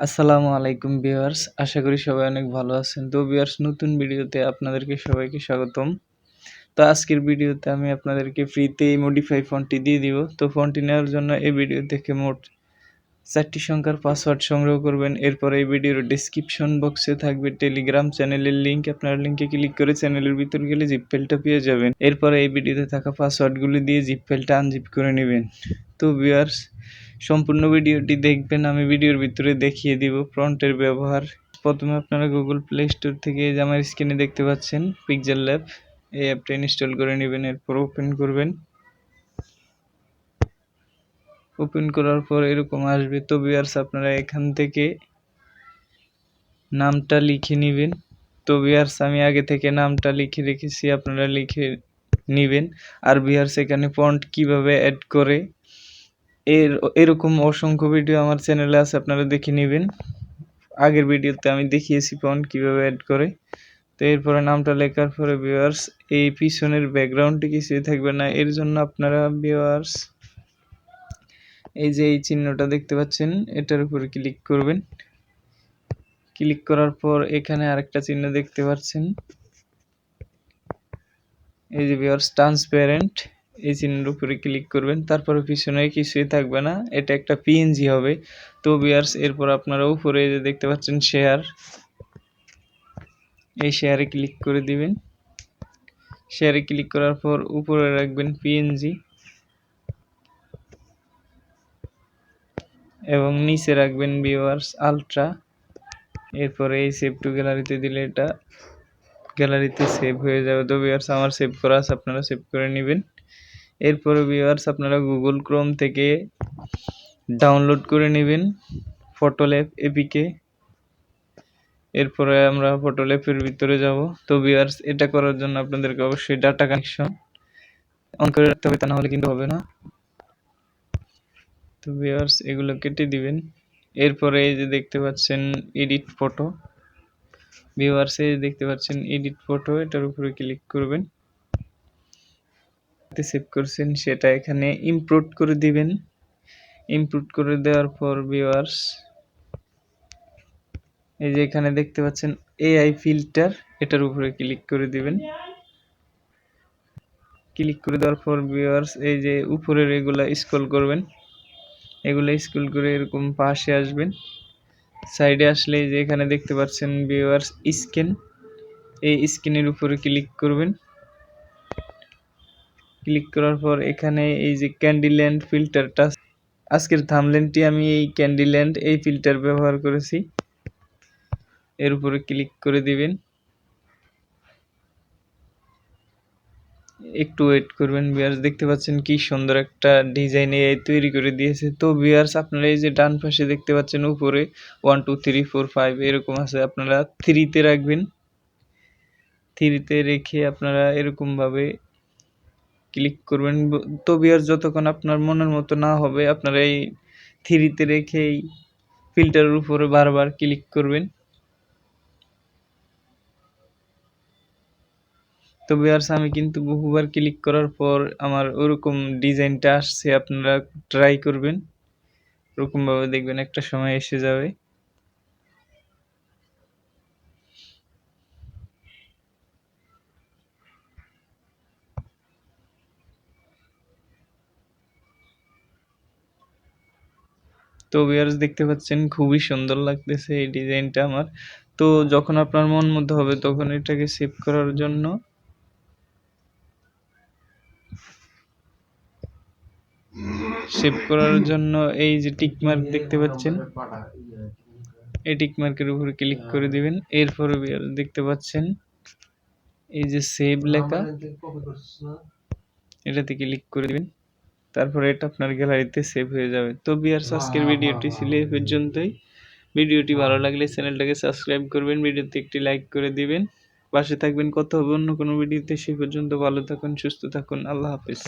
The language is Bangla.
আসসালামু আলাইকুম ভিউয়ার্স, আশা করি সবাই অনেক ভালো আছেন। তো ভিউয়ার্স, নতুন ভিডিওতে আপনাদেরকে সবাইকে স্বাগতম। তো আজকের ভিডিওতে আমি আপনাদেরকে ফ্রিতে মডিফাই ফোনটি দিয়ে দিব। তো ফোনটি নেওয়ার জন্য এই ভিডিও থেকে মোট চারটি সংখ্যার পাসওয়ার্ড সংগ্রহ করবেন। এরপর এই ভিডিওর ডিসক্রিপশন বক্সে থাকবে টেলিগ্রাম চ্যানেলের লিঙ্ক আপনার লিঙ্কে ক্লিক করে চ্যানেলের ভিতর গেলে জিপ ফাইলটা পেয়ে যাবেন। এরপরে এই ভিডিওতে থাকা পাসওয়ার্ডগুলি দিয়ে জিপ ফাইলটা আনজিপ করে নেবেন। তো ভিউয়ার্স সম্পূর্ণ ভিডিওটি দেখবেন, আমি ভিডিওর ভিতরে দেখিয়ে দিব ফ্রন্টের ব্যবহার। প্রথমে আপনারা গুগল প্লে স্টোর থেকে যে আমার স্ক্রিনে দেখতে পাচ্ছেন পিকজেল ল্যাব এই অ্যাপটা ইনস্টল করে নেবেন, এরপর ওপেন করবেন। ওপেন করার পর এরকম আসবে তো বিয়ার্স আপনারা এখান থেকে নামটা লিখে নেবেন। তো আমি আগে থেকে নামটা লিখে রেখেছি, আপনারা লিখে নেবেন। আর বিয়ার্স এখানে ফন্ট কীভাবে অ্যাড করে এর, এরকম অসংখ্য ভিডিও আমার চ্যানেলে আছে, আপনারা দেখে নেবেন। আগের ভিডিওতে আমি দেখিয়েছি ফন্ট কীভাবে অ্যাড করে। তো এরপরে নামটা লেখার পরে ভিউয়ার্স এই পিছনের ব্যাকগ্রাউন্ডটি কিছুই থাকবে না। এর জন্য আপনারা ভিউয়ার্স এই যে এই চিহ্নটা দেখতে পাচ্ছেন, এটার উপরে ক্লিক করবেন। ক্লিক করার পর এখানে আরেকটা চিহ্ন দেখতে পাচ্ছেন। এই যে ভিউয়ার্স ট্রান্সপারেন্ট এই চিহ্নের উপরে ক্লিক করবেন, তারপরে পিছনে কিছুই থাকবে না, এটা একটা পিএনজি হবে। তো বিয়ার্স এরপর আপনারা উপরে যে দেখতে পাচ্ছেন শেয়ার এই শেয়ারে ক্লিক করে দিবেন। শেয়ারে ক্লিক করার পর উপরে রাখবেন পিএনজি এবং নিচে রাখবেন ভিউয়ার্স আলট্রা এরপরে এই সেভ টু গ্যালারিতে দিলে এটা গ্যালারিতে সেভ হয়ে যাবে। তো ভিউয়ার্স আমার সেভ করা আছে, আপনারা সেভ করে নেবেন। এরপরে ভিউয়ার্স আপনারা গুগল ক্রোম থেকে ডাউনলোড করে নেবেন ফটোল্যাপ এপিকে এরপরে আমরা ফটোল্যাপের ভিতরে যাব। তো ভিউয়ার্স এটা করার জন্য আপনাদেরকে অবশ্যই ডাটা কানেকশন অন করে রাখতে হবে, তা না হলে কিন্তু হবে না। তো ভিউয়ার্স এগুলো কেটে দিবেন। এরপরে এই যে দেখতে পাচ্ছেন এডিট ফটো ভিউয়ার্সে দেখতে পাচ্ছেন এডিট ফটো এটার উপরে ক্লিক করবেন। সেভ করছেন, সেটা এখানে ইমপ্রুট করে দিবেন। ইমপ্রুট করে দেওয়ার পর ভিউয়ার্স এই যে এখানে দেখতে পাচ্ছেন এআই ফিল্টার এটার উপরে ক্লিক করে দিবেন। ক্লিক করে দেওয়ার পর ভিউয়ার্স এই যে উপরের এগুলা স্ক্রল করবেন। এগুলো স্ক্রল করে এরকম পাশে আসবেন। সাইডে আসলে যে এখানে দেখতে পাচ্ছেন ভিউয়ার্স স্ক্যান এই স্ক্যানের উপরে ক্লিক করবেন। ক্লিক করার পর এখানে এই যে ক্যান্ডিল্যান্ড ফিল্টারটা আজকের থামলেনটি আমি এই ক্যান্ডিল্যান্ড এই ফিল্টার ব্যবহার করেছি। এর উপরে ক্লিক করে দিবেন। একটু ওয়েট করবেন বিয়ার্স দেখতে পাচ্ছেন কি সুন্দর একটা ডিজাইন এই তৈরি করে দিয়েছে। তো বিয়ার্স আপনারা এই যে ডান পাশে দেখতে পাচ্ছেন, উপরে one two three four five এরকম আছে। আপনারা থ্রিতে রাখবেন। থ্রিতে রেখে আপনারা এরকমভাবে ক্লিক করবেন। তো বিয়ার যতক্ষণ আপনার মনের মতো না হবে, আপনারা এই থ্রিতে রেখে এই ফিল্টারের উপরে বারবার ক্লিক করবেন। তো বিয়ার্স আমি কিন্তু বহুবার ক্লিক করার পর আমার ওরকম ডিজাইনটা আসছে, আপনারা ট্রাই করবেন। ওরকমভাবে দেখবেন একটা সময় এসে যাবে। তো বিয়ার্স দেখতে পাচ্ছেন খুবই সুন্দর লাগতেছে এই ডিজাইনটা আমার। তো যখন আপনার মন মধ্যে হবে তখন এটাকে সেভ করার জন্য সেভ করার জন্য এই যে টিক মার্ক দেখতে পাচ্ছেন, এই টিক মার্কের উপরে ক্লিক করে দিবেন। এরপর এরপরে দেখতে পাচ্ছেন এই যে সেভ লেখা, এটাতে ক্লিক করে দিবেন। তারপরে এটা আপনার গ্যালারিতে সেভ হয়ে যাবে। তো বিয়ার্স আজকের ভিডিওটি ছিল এই পর্যন্তই। ভিডিওটি ভালো লাগলে চ্যানেলটাকে সাবস্ক্রাইব করবেন ভিডিওতে একটি লাইক করে দিবেন। পাশে থাকবেন কত হবে অন্য কোনো ভিডিওতে। সেই পর্যন্ত ভালো থাকুন সুস্থ থাকুন আল্লাহ হাফিজ।